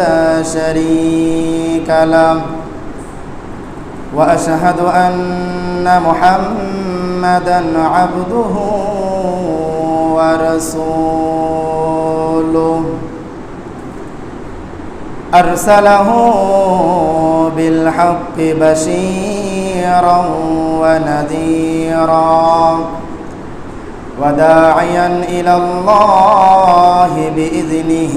لا شريك له. وأشهد أن محمدا عبده ورسوله. أرسله بالحق بشيرا ونذيرا وداعيا إلى الله بإذنه.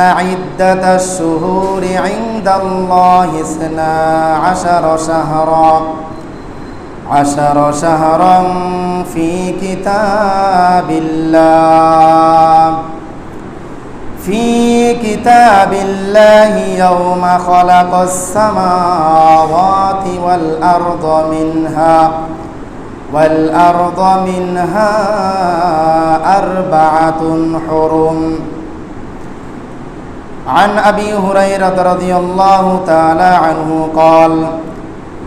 عدة الشهور عند الله اثنا عشر شهرا. عشر شهرا في كتاب الله. في كتاب الله يوم خلق السماوات والأرض منها والأرض منها أربعة حرم. عن أبي هريرة رضي الله تعالى عنه قال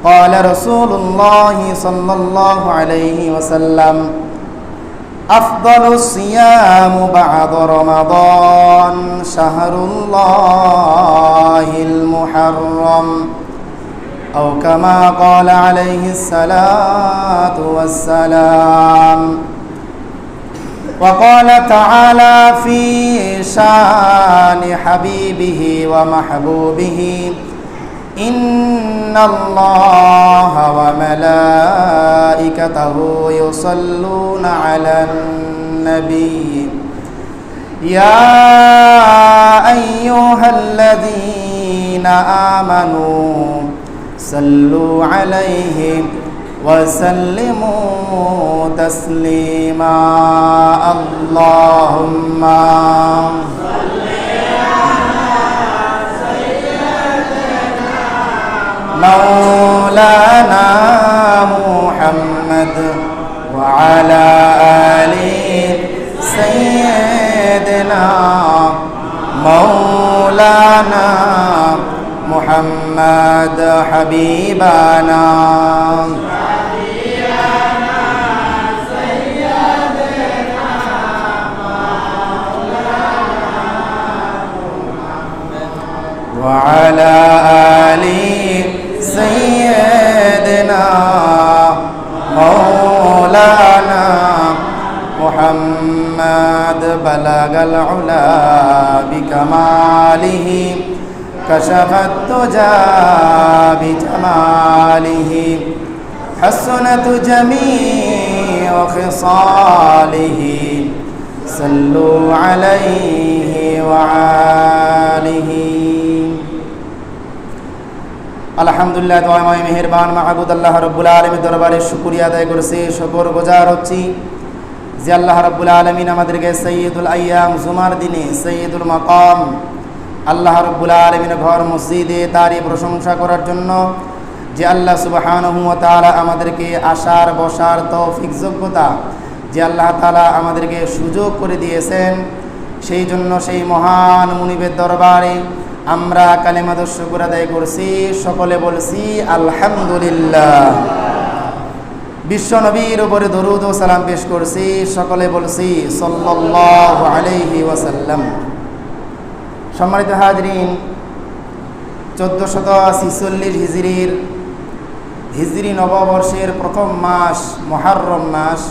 قال رسول الله صلى الله عليه وسلم أفضل الصيام بعد رمضان شهر الله المحرم أو كما قال عليه الصلاة والسلام وقال تعالى في شان حبيبه ومحبوبه إن الله وملائكته يصلون على النبي. يا أيها الذين آمنوا صلوا عليه. وسلموا تسليما. اللهم مولانا محمد وعلى آل سيدنا مولانا محمد حبيبنا. محمد بلغ العلا بكماله كشف الدجى بجماله حسنت جميع خصاله صلوا عليه وعاله আলহামদুলিল্লাহ দয়াময় মেহেরবান মাহবুদ আল্লাহ রব্বুল আলমী দরবারে শুকুরিয়া আদায় করছি শকর গোজার হচ্ছি যে আল্লাহ রব্বুল আলমিন আমাদেরকে সৈয়দুল আয়াম জুমার দিনে সৈয়দুল মাকাম, আল্লাহ রব্বুল আলমিন ঘর মসজিদে তারই প্রশংসা করার জন্য যে আল্লাহ তালা আমাদেরকে আসার বসার তৌফিক যোগ্যতা, যে আল্লাহ তালা আমাদেরকে সুযোগ করে দিয়েছেন, সেই জন্য সেই মহান মুনিবের দরবারে আমরা কালেমাদ শুকুর আদায় করছি, সকলে বলছি আলহামদুলিল্লাহ। বিশ্ব নবীর উপরে দরুদ ও সালাম পেশ করছি, সকলে বলছি সাল্লাল্লাহু আলাইহি ওয়াসাল্লাম। সম্মানিত হাজরিন, চোদ্দশত ছিচল্লিশ হিজড়ির হিজরি নববর্ষের প্রথম মাস মহারম মাস।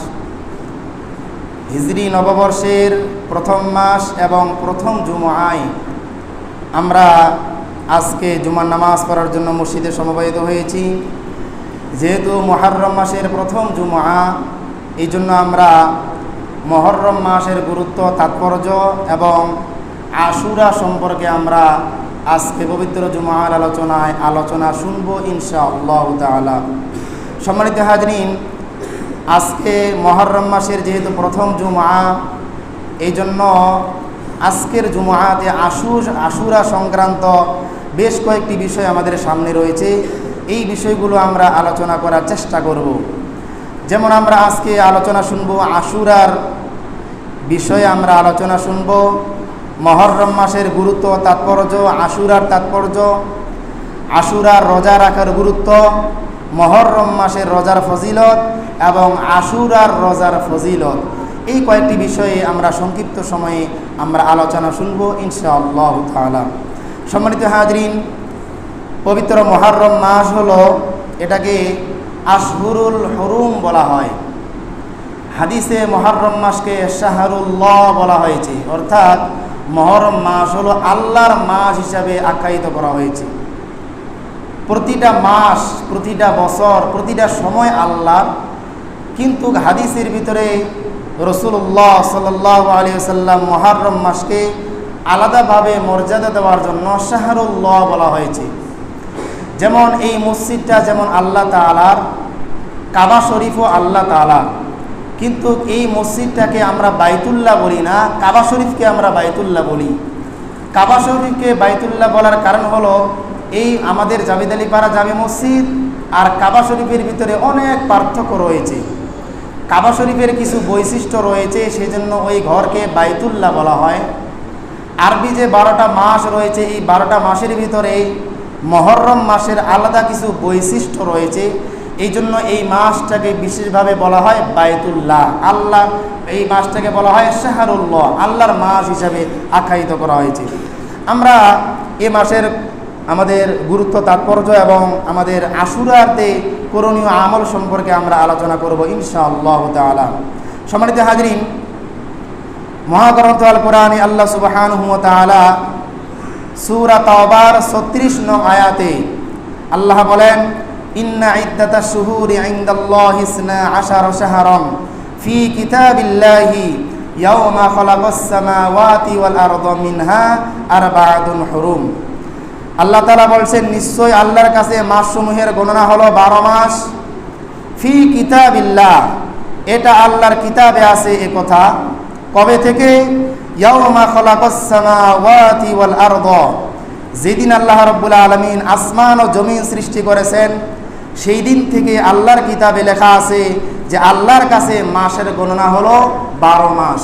হিজরি নববর্ষের প্রথম মাস এবং প্রথম জুমায় আমরা আজকে জুমার নামাজ পড়ার জন্য মসজিদে সমবেত হয়েছি। যেহেতু মহরম মাসের প্রথম জুমা এই জন্য আমরা মহরম মাসের গুরুত্ব, তাৎপর্য এবং আশুরা সম্পর্কে আমরা আজকে পবিত্র জুমার আলোচনায় আলোচনা শুনব ইনশা আল্লাহ তালা সম্মানিত হাজরিন, আজকে মহরম মাসের যেহেতু প্রথম জুমা এই জন্য আজকের জুমাতে আশুর, আশুরা সংক্রান্ত বেশ কয়েকটি বিষয় আমাদের সামনে রয়েছে। এই বিষয়গুলো আমরা আলোচনা করার চেষ্টা করব। যেমন আমরা আজকে আলোচনা শুনব আশুরার বিষয়ে আমরা আলোচনা শুনব, মহরম মাসের গুরুত্ব, তাৎপর্য, আশুরার তাৎপর্য, আশুরার রোজা রাখার গুরুত্ব, মহরম মাসের রোজার ফজিলত এবং আশুরার রোজার ফজিলত। এই কয়েকটি বিষয়ে আমরা সংক্ষিপ্ত সময়ে আমরা আলোচনা শুনব ইনশাআল্লাহ সম্মানিত হাজরিন পবিত্র মহরম মাস হলো এটাকে আশহুরুল হরুম বলা হয়। হাদিসে মহরম মাসকে শাহরুল্লাহ বলা হয়েছে। অর্থাৎ মহরম মাস হলো আল্লাহর মাস হিসাবে আখ্যায়িত করা হয়েছে। প্রতিটা মাস, প্রতিটা বছর, প্রতিটা সময় আল্লাহর কিন্তু হাদিসের ভিতরে রসুল্লাহ সাল্লাহ আলী সাল্লাম মহারম মাসকে আলাদাভাবে মর্যাদা দেওয়ার জন্য শাহরুল্লাহ বলা হয়েছে। যেমন এই মসজিদটা যেমন আল্লাহ তালার কাবা শরীফও আল্লাহ তালার কিন্তু এই মসজিদটাকে আমরা বাইতুল্লাহ বলি না, কাবা শরীফকে আমরা বাইতুল্লাহ বলি। কাবা শরীফকে বাইতুল্লাহ বলার কারণ হলো এই আমাদের জাবিদ আলী পাড়া জামি মসজিদ আর কাবা শরীফের ভিতরে অনেক পার্থক্য রয়েছে। কাবা শরীফের কিছু বৈশিষ্ট্য রয়েছে সেই জন্য ওই ঘরকে বাইতুল্লাহ বলা হয়। আরবি যে বারোটা মাস রয়েছে, এই বারোটা মাসের ভিতরে মহরম মাসের আলাদা কিছু বৈশিষ্ট্য রয়েছে। এই জন্য এই মাসটাকে বিশেষভাবে বলা হয় বায়তুল্লাহ আল্লাহ, এই মাসটাকে বলা হয় শাহরুল্লাহ। আল্লাহর মাস হিসাবে আখ্যায়িত করা হয়েছে। আমরা এ মাসের আমাদের গুরুত্ব, তাৎপর্য এবং আমাদের আশুরাতে করণীয় আমল সম্পর্কে আমরা আলোচনা করব ইনশা আল্লাহ তালা সম্মানিত হাজরিন, মহাগ্রন্থ আল কোরআনে আল্লাহ সুবাহান তালা সুরা তাওবার ছত্রিশ নং আয়াতে আল্লাহ বলেন, ইন্না ইদ্দাতা শুহুরি ইনদাল্লাহি ইসনা আশার শাহরান ফি কিতাবিল্লাহি ইয়াওমা খালাকাস সামাওয়াতি ওয়াল আরদা মিনহা আরবাআতুন হুরুম। আল্লাহ তাআলা বলছেন নিশ্চয় আল্লাহর কাছে মাসসমূহের গণনা হলো বারো মাস। ফি কিতাবিল্লাহ, এটা আল্লাহর কিতাবে আছে এ কথা। কবে থেকে? যেদিন আল্লাহ রব্বুল আলমিন আসমান ও জমিন সৃষ্টি করেছেন, সেই দিন থেকে আল্লাহর কিতাবে লেখা আছে যে আল্লাহর কাছে মাসের গণনা হলো বারো মাস।